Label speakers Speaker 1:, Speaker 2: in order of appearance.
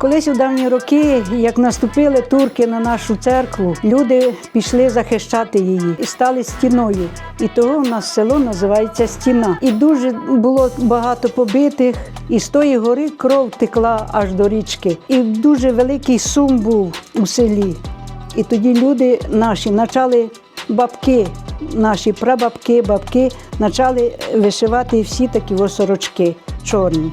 Speaker 1: Колись у давні роки, як наступили турки на нашу церкву, люди пішли захищати її і стали стіною. І того у нас село називається стіна. І дуже було багато побитих, і з тої гори кров текла аж до річки. І дуже великий сум був у селі. І тоді люди наші почали бабки, наші прабабки, бабки почали вишивати всі такі сорочки чорні.